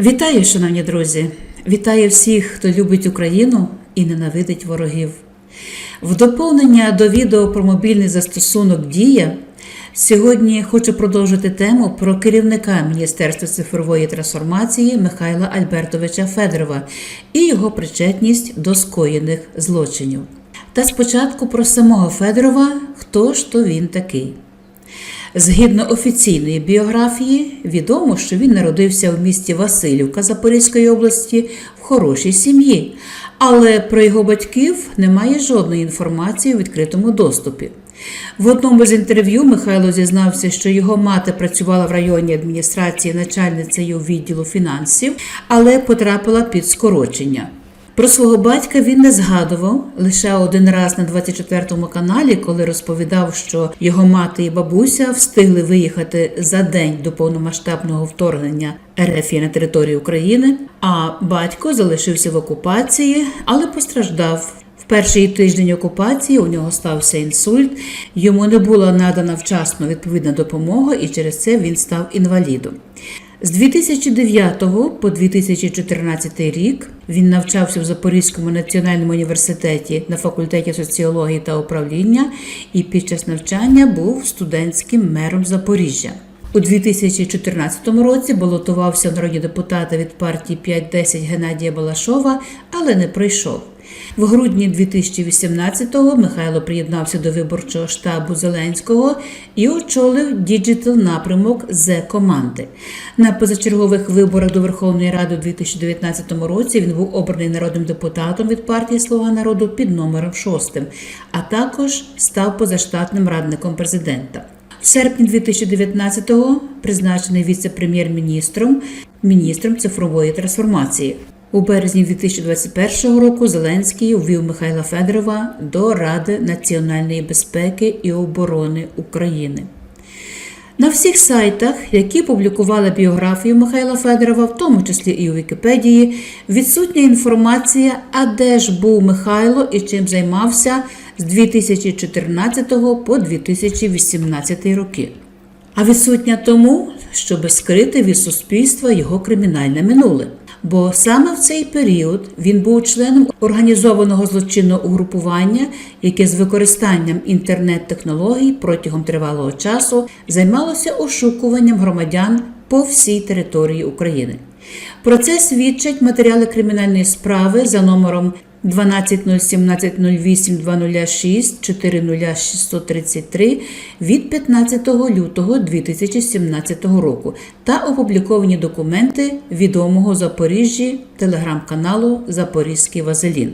Вітаю, шановні друзі! Вітаю всіх, хто любить Україну і ненавидить ворогів. В доповнення до відео про мобільний застосунок Дія сьогодні хочу продовжити тему про керівника Міністерства цифрової трансформації Михайла Альбертовича Федорова і його причетність до скоєних злочинів. Та спочатку про самого Федорова, хто ж то він такий. Згідно офіційної біографії, відомо, що він народився в місті Васильівка Запорізької області в хорошій сім'ї, але про його батьків немає жодної інформації у відкритому доступі. В одному з інтерв'ю Михайло зізнався, що його мати працювала в районній адміністрації начальницею відділу фінансів, але потрапила під скорочення. Про свого батька він не згадував лише один раз на 24-му каналі, коли розповідав, що його мати і бабуся встигли виїхати за день до повномасштабного вторгнення РФ на територію України. А батько залишився в окупації, але постраждав. В перший тиждень окупації у нього стався інсульт. Йому не була надана вчасно відповідна допомога, і через це він став інвалідом. З 2009 по 2014 рік він навчався в Запорізькому національному університеті на факультеті соціології та управління і під час навчання був студентським мером Запоріжжя. У 2014 році балотувався народні депутати від партії 5-10 Геннадія Балашова, але не пройшов. В грудні 2018-го Михайло приєднався до виборчого штабу Зеленського і очолив діджитал напрямок з команди. На позачергових виборах до Верховної Ради у 2019 році він був обраний народним депутатом від партії Слуга народу під номером 6, а також став позаштатним радником президента. В серпні 2019-го призначений віце-прем'єр-міністром, міністром цифрової трансформації. У березні 2021 року Зеленський увів Михайла Федорова до Ради національної безпеки і оборони України. На всіх сайтах, які публікували біографію Михайла Федорова, в тому числі і у Вікіпедії, відсутня інформація, а де ж був Михайло і чим займався з 2014 по 2018 роки. А відсутня тому, щоб скрити від суспільства його кримінальне минуле. Бо саме в цей період він був членом організованого злочинного угрупування, яке з використанням інтернет-технологій протягом тривалого часу займалося ошукуванням громадян по всій території України. Про це свідчать матеріали кримінальної справи за номером 12.07.08.206.40633 від 15 лютого 2017 року та опубліковані документи відомого Запоріжжі телеграм-каналу Запорізький Вазелін.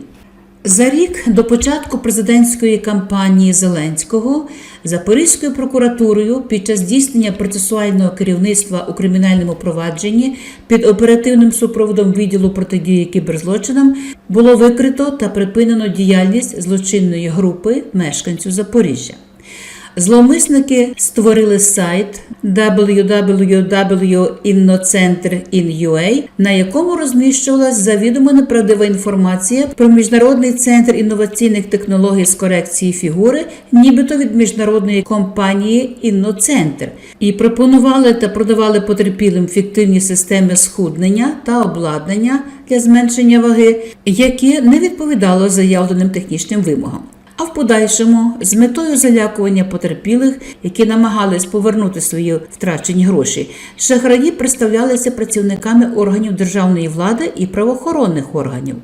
За рік до початку президентської кампанії Зеленського Запорізькою прокуратурою під час здійснення процесуального керівництва у кримінальному провадженні під оперативним супроводом відділу протидії кіберзлочинам було викрито та припинено діяльність злочинної групи мешканців Запоріжжя. Зловмисники створили сайт www.innocenter.in.ua, на якому розміщувалась завідомо неправдива інформація про міжнародний центр інноваційних технологій з корекції фігури, нібито від міжнародної компанії Інноцентр, і пропонували та продавали потерпілим фіктивні системи схуднення та обладнання для зменшення ваги, які не відповідали заявленим технічним вимогам. А в подальшому, з метою залякування потерпілих, які намагались повернути свої втрачені гроші, шахраї представлялися працівниками органів державної влади і правоохоронних органів.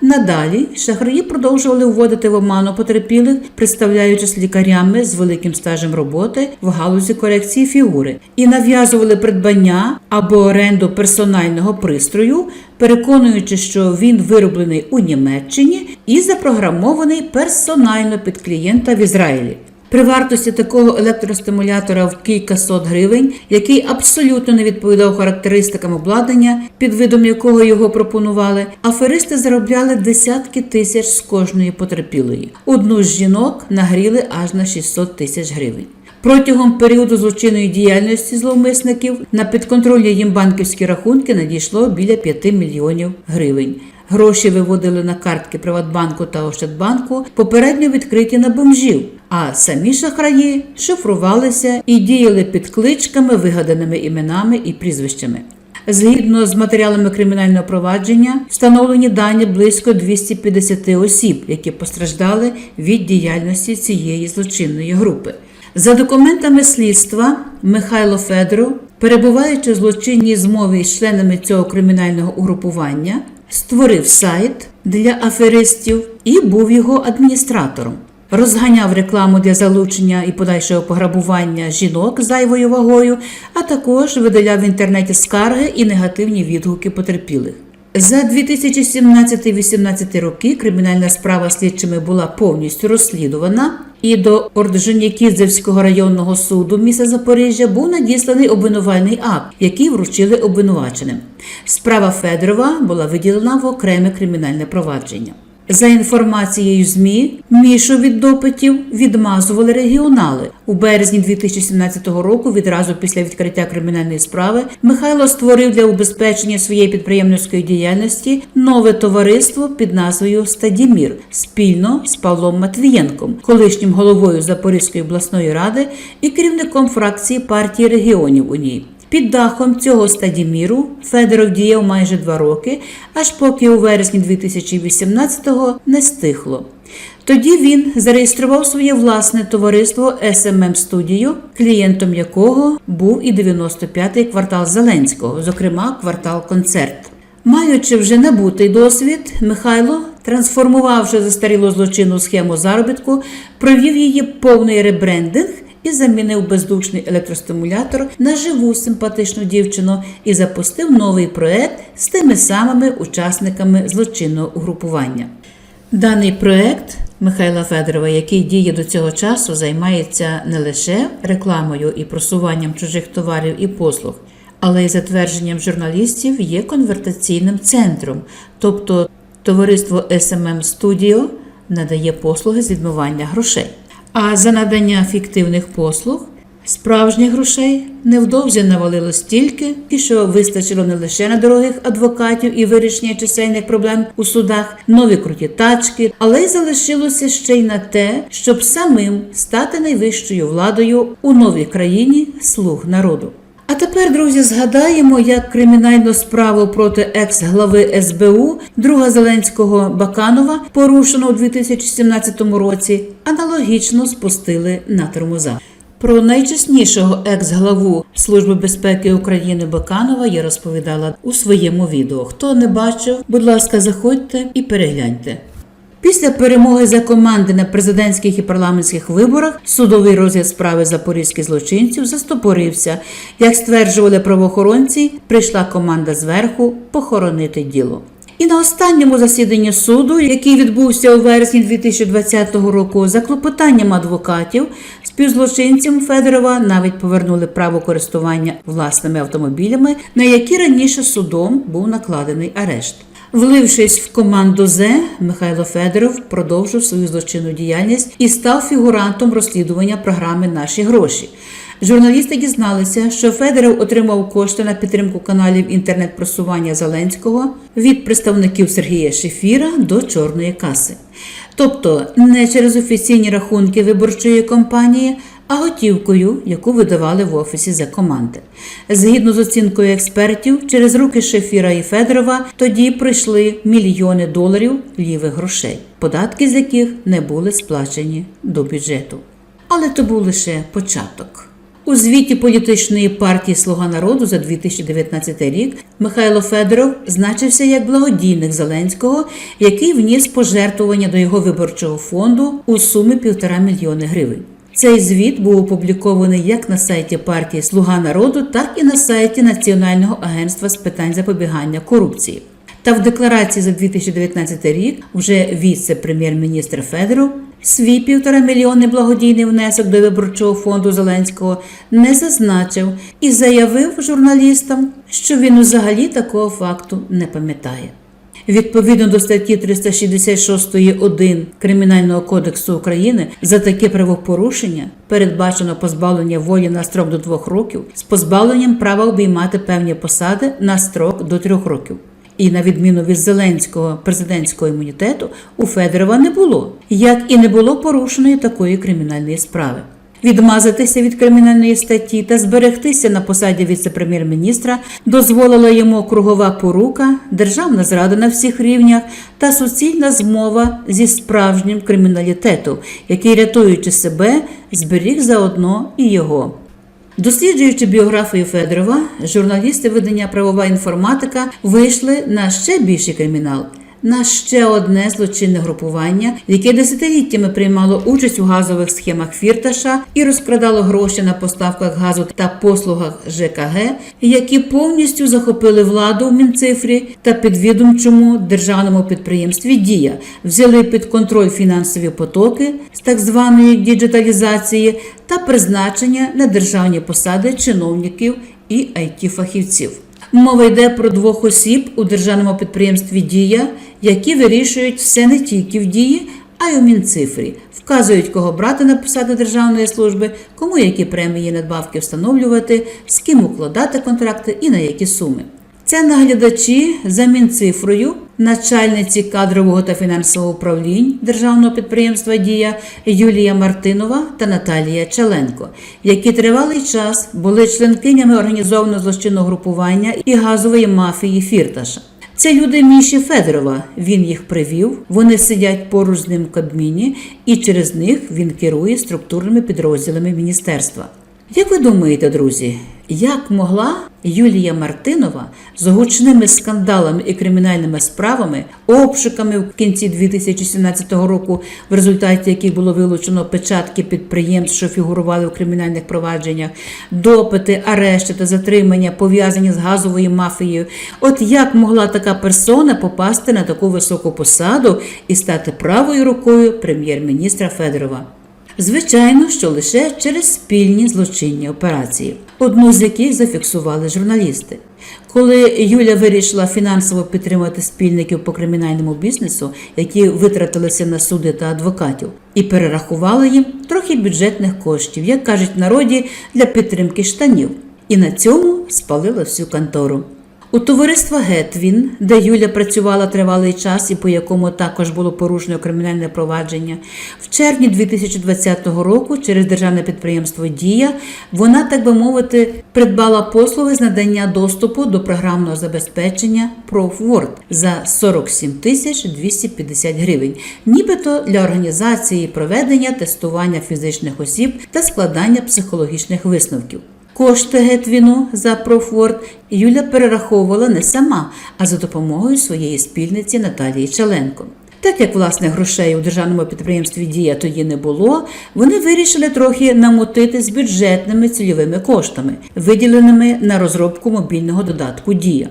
Надалі шахраї продовжували вводити в оману потерпілих, представляючись лікарями з великим стажем роботи в галузі корекції фігури, і нав'язували придбання або оренду персонального пристрою, переконуючи, що він вироблений у Німеччині і запрограмований персонально під клієнта в Ізраїлі. При вартості такого електростимулятора в кількасот гривень, який абсолютно не відповідав характеристикам обладнання, під видом якого його пропонували, аферисти заробляли десятки тисяч з кожної потерпілої. Одну з жінок нагріли аж на 600 тисяч гривень. Протягом періоду злочинної діяльності зловмисників на підконтрольні їм банківські рахунки надійшло біля 5 мільйонів гривень. Гроші виводили на картки Приватбанку та Ощадбанку, попередньо відкриті на бомжів, а самі шахраї шифрувалися і діяли під кличками, вигаданими іменами і прізвищами. Згідно з матеріалами кримінального провадження, встановлені дані близько 250 осіб, які постраждали від діяльності цієї злочинної групи. За документами слідства, Михайло Федоров, перебуваючи в злочинній змові з членами цього кримінального угрупування, створив сайт для аферистів і був його адміністратором. Розганяв рекламу для залучення і подальшого пограбування жінок зайвою вагою, а також видаляв в інтернеті скарги і негативні відгуки потерпілих. За 2017-18 роки кримінальна справа слідчими була повністю розслідувана, і до Орджонікідзевського районного суду міста Запоріжжя був надісланий обвинувальний акт, який вручили обвинуваченим. Справа Федорова була виділена в окреме кримінальне провадження. За інформацією ЗМІ, Мішу від допитів відмазували регіонали. У березні 2017 року, відразу після відкриття кримінальної справи, Михайло створив для убезпечення своєї підприємницької діяльності нове товариство під назвою Стадімір спільно з Павлом Матвієнком, колишнім головою Запорізької обласної ради і керівником фракції партії регіонів у ній. Під дахом цього стадіміру Федоров діяв майже два роки, аж поки у вересні 2018-го не стихло. Тоді він зареєстрував своє власне товариство SMM Студію, клієнтом якого був і 95-й квартал Зеленського, зокрема квартал Концерт. Маючи вже набутий досвід, Михайло, трансформувавши застарілу злочинну схему заробітку, провів її повний ребрендинг і замінив бездушний електростимулятор на живу симпатичну дівчину і запустив новий проект з тими самими учасниками злочинного угрупування. Даний проект Михайла Федорова, який діє до цього часу, займається не лише рекламою і просуванням чужих товарів і послуг, але й затвердженням журналістів є конвертаційним центром, тобто товариство SMM Studio надає послуги з відмивання грошей. А за надання фіктивних послуг справжніх грошей невдовзі навалило стільки, і що вистачило не лише на дорогих адвокатів і вирішення чисельних проблем у судах, нові круті тачки, але й залишилося ще й на те, щоб самим стати найвищою владою у новій країні слуг народу. А тепер, друзі, згадаємо, як кримінальну справу проти екс-глави СБУ друга Зеленського Баканова, порушену у 2017 році, аналогічно спустили на тормоза. Про найчеснішого екс-главу Служби безпеки України Баканова я розповідала у своєму відео. Хто не бачив, будь ласка, заходьте і перегляньте. Після перемоги за команди на президентських і парламентських виборах судовий розгляд справи запорізьких злочинців застопорився. Як стверджували правоохоронці, прийшла команда зверху похоронити діло. І на останньому засіданні суду, який відбувся у вересні 2020 року, за клопотанням адвокатів, співзлочинцям Федорова навіть повернули право користування власними автомобілями, на які раніше судом був накладений арешт. Влившись в команду З, Михайло Федоров продовжив свою злочинну діяльність і став фігурантом розслідування програми Наші гроші. Журналісти дізналися, що Федоров отримав кошти на підтримку каналів інтернет-просування Зеленського від представників Сергія Шефіра до чорної каси. Тобто не через офіційні рахунки виборчої кампанії, а готівкою, яку видавали в офісі за команди. Згідно з оцінкою експертів, через руки Шефіра і Федорова тоді прийшли мільйони доларів лівих грошей, податки з яких не були сплачені до бюджету. Але то був лише початок. У звіті політичної партії Слуга народу за 2019 рік Михайло Федоров значився як благодійник Зеленського, який вніс пожертвування до його виборчого фонду у сумі півтора мільйони гривень. Цей звіт був опублікований як на сайті партії Слуга народу, так і на сайті Національного агентства з питань запобігання корупції. Та в декларації за 2019 рік вже віце-прем'єр-міністр Федоров свій півтора мільйони благодійний внесок до виборчого фонду Зеленського не зазначив і заявив журналістам, що він взагалі такого факту не пам'ятає. Відповідно до статті 366.1 Кримінального кодексу України за таке правопорушення передбачено позбавлення волі на строк до двох років з позбавленням права обіймати певні посади на строк до трьох років. І на відміну від Зеленського президентського імунітету у Федорова не було, як і не було порушеної такої кримінальної справи. Відмазатися від кримінальної статті та зберегтися на посаді віце-прем'єр-міністра дозволила йому кругова порука, державна зрада на всіх рівнях та суцільна змова зі справжнім криміналітетом, який, рятуючи себе, зберіг заодно і його. Досліджуючи біографію Федорова, журналісти видання Правова інформатика вийшли на ще більший кримінал. На ще одне злочинне групування, яке десятиліттями приймало участь у газових схемах Фірташа і розкрадало гроші на поставках газу та послугах ЖКГ, які повністю захопили владу в Мінцифрі та підвідомчому державному підприємстві Дія, взяли під контроль фінансові потоки з так званої діджиталізації та призначення на державні посади чиновників і it фахівців Мова йде про двох осіб у державному підприємстві Дія, які вирішують все не тільки в дії, а й у Мінцифрі, вказують, кого брати на посади державної служби, кому які премії надбавки встановлювати, з ким укладати контракти і на які суми. Це наглядачі за Мінцифрою, начальниці кадрового та фінансового управлінь державного підприємства Дія Юлія Мартинова та Наталія Челенко, які тривалий час були членкинями організованого злочинного групування і газової мафії Фірташа. Це люди Міші Федорова. Він їх привів. Вони сидять поруч з ним в Кабміні, і через них він керує структурними підрозділами міністерства. Як ви думаєте, друзі, як могла Юлія Мартинова з гучними скандалами і кримінальними справами, обшуками в кінці 2017 року, в результаті яких було вилучено печатки підприємств, що фігурували в кримінальних провадженнях, допити, арешти та затримання пов'язані з газовою мафією? От як могла така персона попасти на таку високу посаду і стати правою рукою прем'єр-міністра Федорова? Звичайно, що лише через спільні злочинні операції, одну з яких зафіксували журналісти. Коли Юля вирішила фінансово підтримати спільників по кримінальному бізнесу, які витратилися на суди та адвокатів, і перерахувала їм трохи бюджетних коштів, як кажуть народі, для підтримки штанів, і на цьому спалила всю контору. У товариства Гетвін, де Юля працювала тривалий час і по якому також було порушено кримінальне провадження, в червні 2020 року через державне підприємство Дія вона, так би мовити, придбала послуги з надання доступу до програмного забезпечення ProFword за 47 тисяч 250 гривень, нібито для організації проведення тестування фізичних осіб та складання психологічних висновків. Кошти Гетвіну за профворд Юля перераховувала не сама, а за допомогою своєї спільниці Наталії Чаленко. Так як власних грошей у державному підприємстві Дія тоді не було, вони вирішили трохи намотити з бюджетними цільовими коштами, виділеними на розробку мобільного додатку Дія.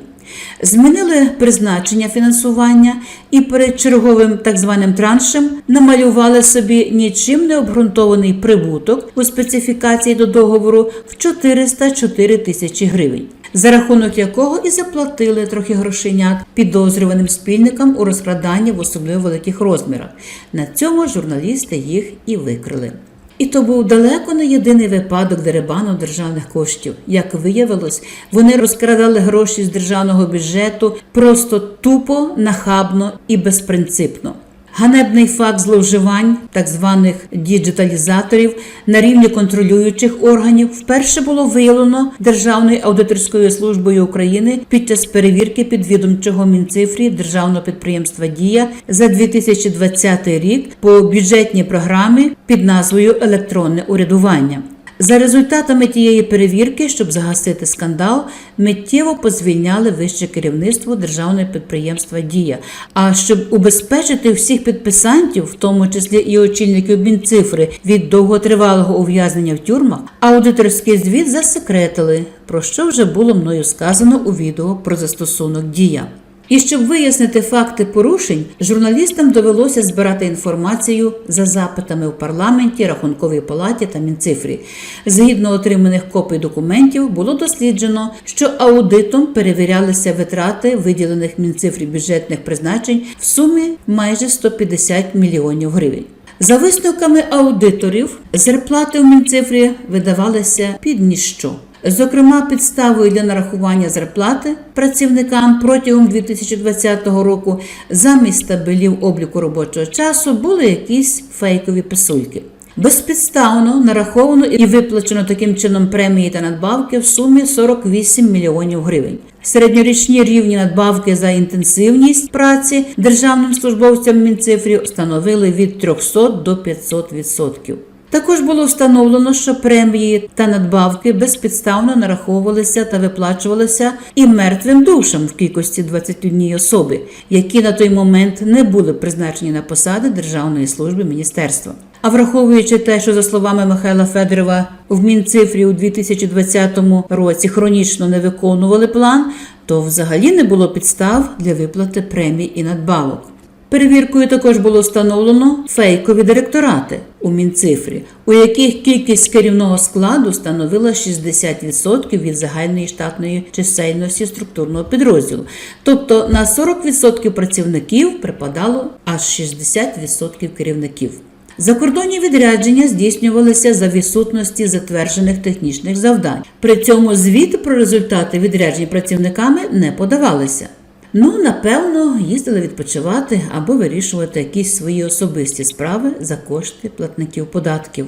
Змінили призначення фінансування і перед черговим так званим траншем намалювали собі нічим не обґрунтований прибуток у специфікації до договору в 404 тисячі гривень, за рахунок якого і заплатили трохи грошенят підозрюваним спільникам у розкраданні в особливо великих розмірах. На цьому журналісти їх і викрили. І то був далеко не єдиний випадок деребану державних коштів. Як виявилось, вони розкрадали гроші з державного бюджету просто тупо, нахабно і безпринципно. Ганебний факт зловживань так званих діджиталізаторів на рівні контролюючих органів вперше було виявлено Державною аудиторською службою України під час перевірки підвідомчого мінцифрі державного підприємства Дія за 2020 рік по бюджетній програмі під назвою Електронне урядування. За результатами тієї перевірки, щоб загасити скандал, миттєво позвільняли вище керівництво державного підприємства Дія. А щоб убезпечити всіх підписантів, в тому числі і очільників Мінцифри, від довготривалого ув'язнення в тюрмах, аудиторський звіт засекретили, про що вже було мною сказано у відео про застосунок Дія. І щоб вияснити факти порушень, журналістам довелося збирати інформацію за запитами в парламенті, рахунковій палаті та Мінцифрі. Згідно отриманих копій документів, було досліджено, що аудитом перевірялися витрати виділених Мінцифрі бюджетних призначень в сумі майже 150 мільйонів гривень. За висновками аудиторів, зарплати в Мінцифрі видавалися під ніщо. Зокрема, підставою для нарахування зарплати працівникам протягом 2020 року замість табелів обліку робочого часу були якісь фейкові писульки. Безпідставно нараховано і виплачено таким чином премії та надбавки в сумі 48 мільйонів гривень. Середньорічні рівні надбавки за інтенсивність праці державним службовцям Мінцифрі становили від 300 до 500 відсотків. Також було встановлено, що премії та надбавки безпідставно нараховувалися та виплачувалися і мертвим душам в кількості 21 особи, які на той момент не були призначені на посади Державної служби міністерства. А враховуючи те, що за словами Михайла Федорова в Мінцифрі у 2020 році хронічно не виконували план, то взагалі не було підстав для виплати премій і надбавок. Перевіркою також було встановлено фейкові директорати у Мінцифрі, у яких кількість керівного складу становила 60% від загальної штатної чисельності структурного підрозділу. Тобто на 40% працівників припадало аж 60% керівників. Закордонні відрядження здійснювалися за відсутності затверджених технічних завдань. При цьому звіти про результати відряджень працівниками не подавалися. Ну, напевно, їздили відпочивати або вирішувати якісь свої особисті справи за кошти платників податків.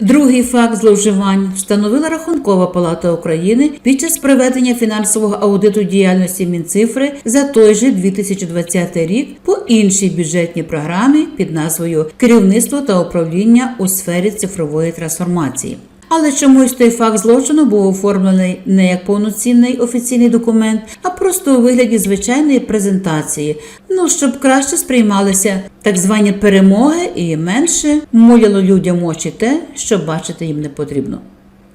Другий факт зловживань встановила Рахункова палата України під час проведення фінансового аудиту діяльності Мінцифри за той же 2020 рік по іншій бюджетній програмі під назвою Керівництво та управління у сфері цифрової трансформації. Але чомусь той факт злочину був оформлений не як повноцінний офіційний документ, а просто у вигляді звичайної презентації. Ну щоб краще сприймалися так звані перемоги і менше муляло людям очі те, що бачити їм не потрібно.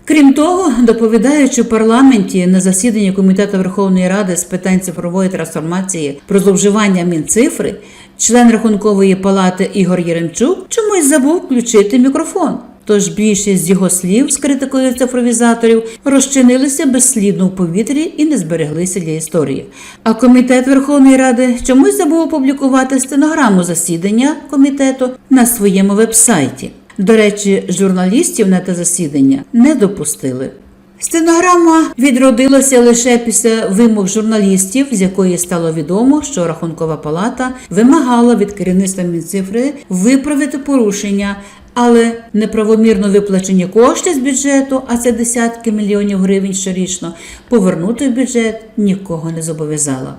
Крім того, доповідаючи в парламенті на засіданні Комітету Верховної Ради з питань цифрової трансформації про зловживання Мінцифри, член рахункової палати Ігор Єремчук чомусь забув включити мікрофон. Тож більшість з його слів з критикою цифровізаторів розчинилися безслідно в повітрі і не збереглися для історії. А комітет Верховної Ради чомусь забув опублікувати стенограму засідання комітету на своєму вебсайті. До речі, журналістів на те засідання не допустили. Стенограма відродилася лише після вимог журналістів, з якої стало відомо, що Рахункова палата вимагала від керівництва Мінцифри виправити порушення, але неправомірно виплачені кошти з бюджету, а це десятки мільйонів гривень щорічно, повернути в бюджет нікого не зобов'язала.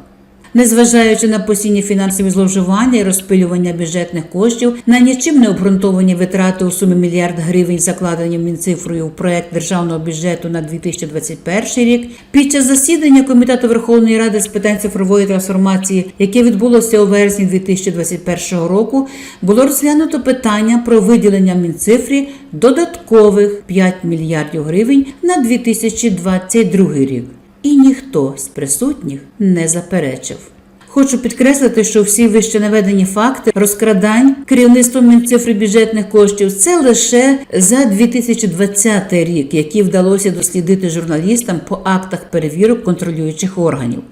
Незважаючи на постійні фінансові зловживання і розпилювання бюджетних коштів, на нічим не обґрунтовані витрати у сумі мільярд гривень, закладені Мінцифрою у проект державного бюджету на 2021 рік, під час засідання Комітету Верховної Ради з питань цифрової трансформації, яке відбулося у вересні 2021 року, було розглянуто питання про виділення Мінцифрі додаткових 5 мільярдів гривень на 2022 рік і ніхто з присутніх не заперечив. Хочу підкреслити, що всі вище наведені факти розкрадань керівництвом Мінцифри бюджетних коштів це лише за 2020 рік, які вдалося дослідити журналістам по актах перевірок контролюючих органів.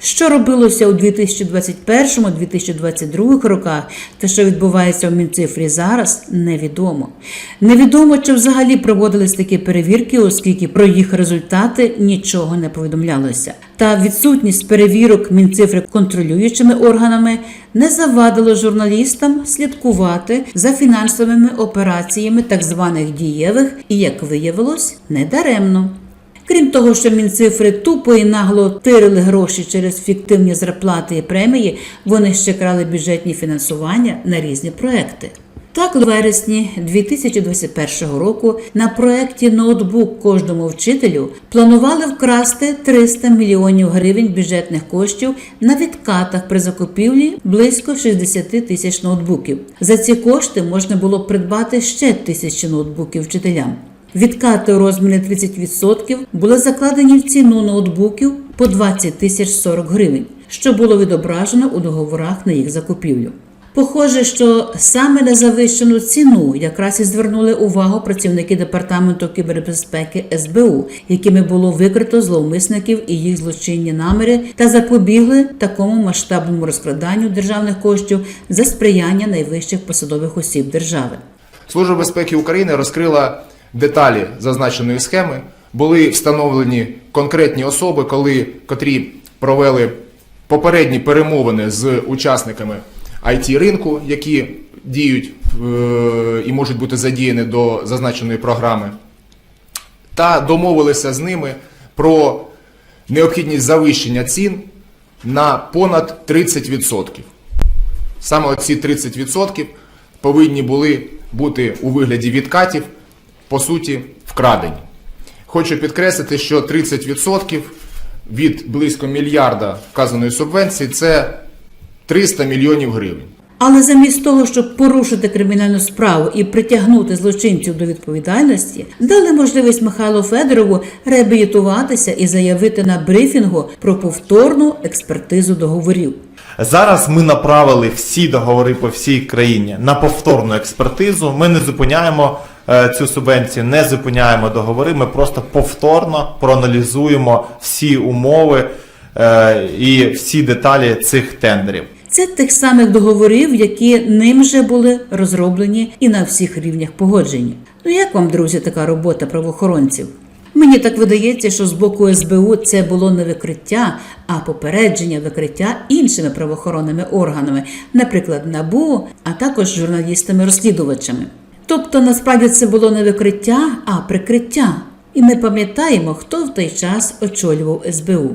Що робилося у 2021-2022 роках, та що відбувається в Мінцифрі зараз, невідомо. Невідомо, чи взагалі проводились такі перевірки, оскільки про їх результати нічого не повідомлялося. Та відсутність перевірок Мінцифри контролюючими органами не завадило журналістам слідкувати за фінансовими операціями так званих дієвих і, як виявилось, недаремно. Крім того, що мінцифри тупо і нагло тирили гроші через фіктивні зарплати і премії, вони ще крали бюджетні фінансування на різні проекти. Так, у вересні 2021 року на проєкті ноутбук кожному вчителю планували вкрасти 300 мільйонів гривень бюджетних коштів на відкатах при закупівлі близько 60 тисяч ноутбуків. За ці кошти можна було придбати ще тисячі ноутбуків вчителям. Відкати у розмірі 30% були закладені в ціну ноутбуків по 20 тисяч 40 гривень, що було відображено у договорах на їх закупівлю. Похоже, що саме на завищену ціну якраз і звернули увагу працівники департаменту кібербезпеки СБУ, якими було викрито зловмисників і їх злочинні наміри, та запобігли такому масштабному розкраданню державних коштів за сприяння найвищих посадових осіб держави. Служба безпеки України розкрила деталі зазначеної схеми. Були встановлені конкретні особи, коли котрі провели попередні перемовини з учасниками it ринку, які діють е, і можуть бути задіяні до зазначеної програми, та домовилися з ними про необхідність завищення цін на понад 30%. Саме ці 30% повинні були бути у вигляді відкатів, по суті, вкрадені. Хочу підкреслити, що 30% від близько мільярда вказаної субвенції це 300 мільйонів гривень. Але замість того, щоб порушити кримінальну справу і притягнути злочинців до відповідальності, дали можливість Михайлу Федорову реабілітуватися і заявити на брифінгу про повторну експертизу договорів. Зараз ми направили всі договори по всій країні на повторну експертизу. Ми не зупиняємо е, цю субвенцію, не зупиняємо договори. Ми просто повторно проаналізуємо всі умови е, і всі деталі цих тендерів. Це тих самих договорів, які ним вже були розроблені і на всіх рівнях погоджені. Ну як вам, друзі, така робота правоохоронців? Мені так видається, що з боку СБУ це було не викриття, а попередження викриття іншими правоохоронними органами, наприклад, НАБУ, а також журналістами-розслідувачами. Тобто, насправді це було не викриття, а прикриття. І ми пам'ятаємо, хто в той час очолював СБУ.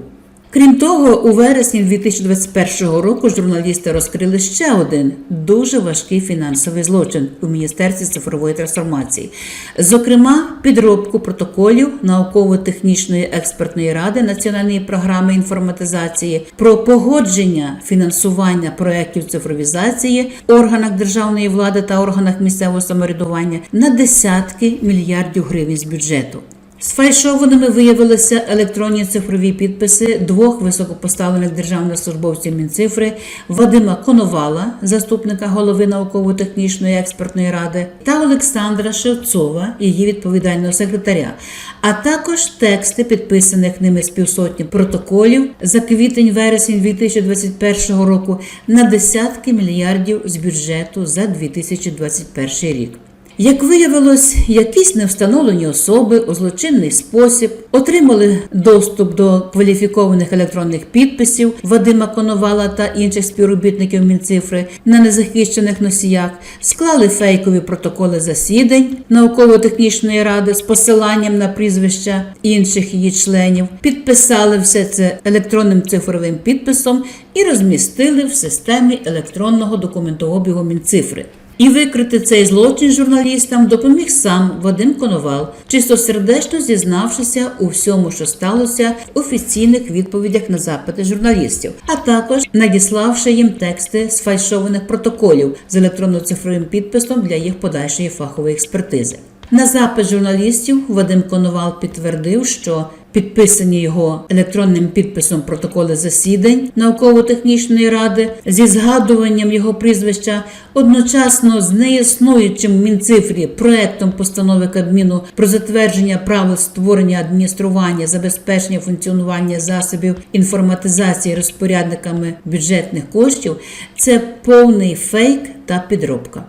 Крім того, у вересні 2021 року журналісти розкрили ще один дуже важкий фінансовий злочин у Міністерстві цифрової трансформації, зокрема, підробку протоколів науково-технічної експертної ради національної програми інформатизації про погодження фінансування проєктів цифровізації органах державної влади та органах місцевого самоврядування на десятки мільярдів гривень з бюджету. Сфальшованими виявилися електронні цифрові підписи двох високопоставлених державних службовців Мінцифри Вадима Коновала, заступника голови науково-технічної експертної ради, та Олександра Шевцова, її відповідального секретаря, а також тексти підписаних ними з півсотні протоколів за квітень-вересень 2021 року на десятки мільярдів з бюджету за 2021 рік. Як виявилось, якісь невстановлені особи у злочинний спосіб отримали доступ до кваліфікованих електронних підписів Вадима Коновала та інших співробітників Мінцифри на незахищених носіях, склали фейкові протоколи засідань науково-технічної ради з посиланням на прізвища інших її членів, підписали все це електронним цифровим підписом і розмістили в системі електронного документообігу Мінцифри. І викрити цей злочин журналістам допоміг сам Вадим Коновал, чистосердечно зізнавшися у всьому, що сталося в офіційних відповідях на запити журналістів, а також надіславши їм тексти сфальшованих протоколів з електронно-цифровим підписом для їх подальшої фахової експертизи. На запит журналістів Вадим Коновал підтвердив, що підписані його електронним підписом протоколи засідань науково-технічної ради зі згадуванням його прізвища одночасно з неіснуючим Мінцифрі проектом постанови Кабміну про затвердження правил створення адміністрування, забезпечення функціонування засобів інформатизації розпорядниками бюджетних коштів це повний фейк та підробка.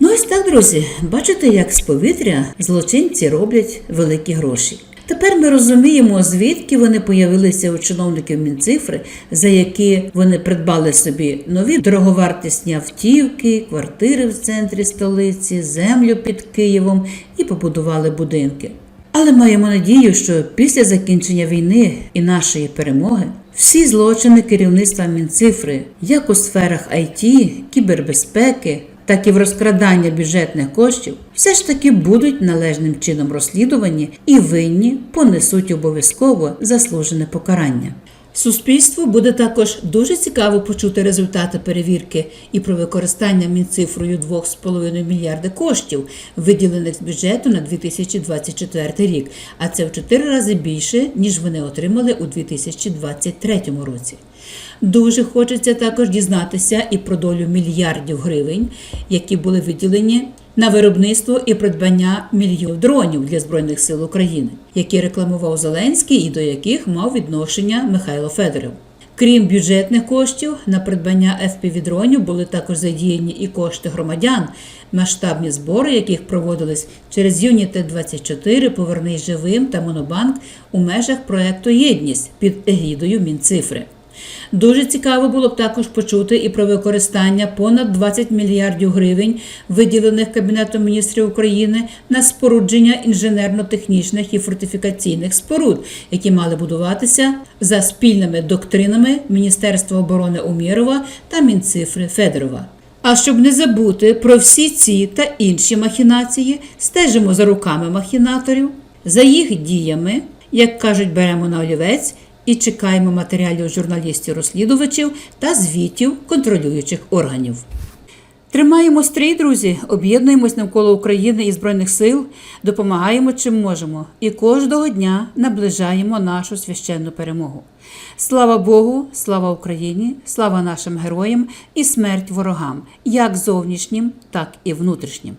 Ну ось так, друзі, бачите, як з повітря злочинці роблять великі гроші. Тепер ми розуміємо, звідки вони появилися у чиновників Мінцифри, за які вони придбали собі нові дороговартісні автівки, квартири в центрі столиці, землю під Києвом і побудували будинки. Але маємо надію, що після закінчення війни і нашої перемоги всі злочини керівництва Мінцифри, як у сферах IT, кібербезпеки, так і в розкрадання бюджетних коштів, все ж таки будуть належним чином розслідувані і винні понесуть обов'язково заслужене покарання. Суспільству буде також дуже цікаво почути результати перевірки і про використання мінцифрою 2,5 мільярди коштів, виділених з бюджету на 2024 рік, а це в 4 рази більше, ніж вони отримали у 2023 році. Дуже хочеться також дізнатися і про долю мільярдів гривень, які були виділені на виробництво і придбання мільйонів дронів для збройних сил України, які рекламував Зеленський і до яких мав відношення Михайло Федоров. Крім бюджетних коштів, на придбання FPV-дронів були також задіяні і кошти громадян, масштабні збори, яких проводились через Юніте 24 Повернись живим та Монобанк у межах проекту Єдність під егідою Мінцифри. Дуже цікаво було б також почути і про використання понад 20 мільярдів гривень, виділених Кабінетом міністрів України на спорудження інженерно-технічних і фортифікаційних споруд, які мали будуватися за спільними доктринами Міністерства оборони Умєрова та Мінцифри Федорова. А щоб не забути про всі ці та інші махінації, стежимо за руками махінаторів, за їх діями, як кажуть, беремо на олівець і чекаємо матеріалів журналістів-розслідувачів та звітів контролюючих органів. Тримаємо стрій, друзі, об'єднуємось навколо України і Збройних сил, допомагаємо чим можемо і кожного дня наближаємо нашу священну перемогу. Слава Богу, слава Україні, слава нашим героям і смерть ворогам, як зовнішнім, так і внутрішнім.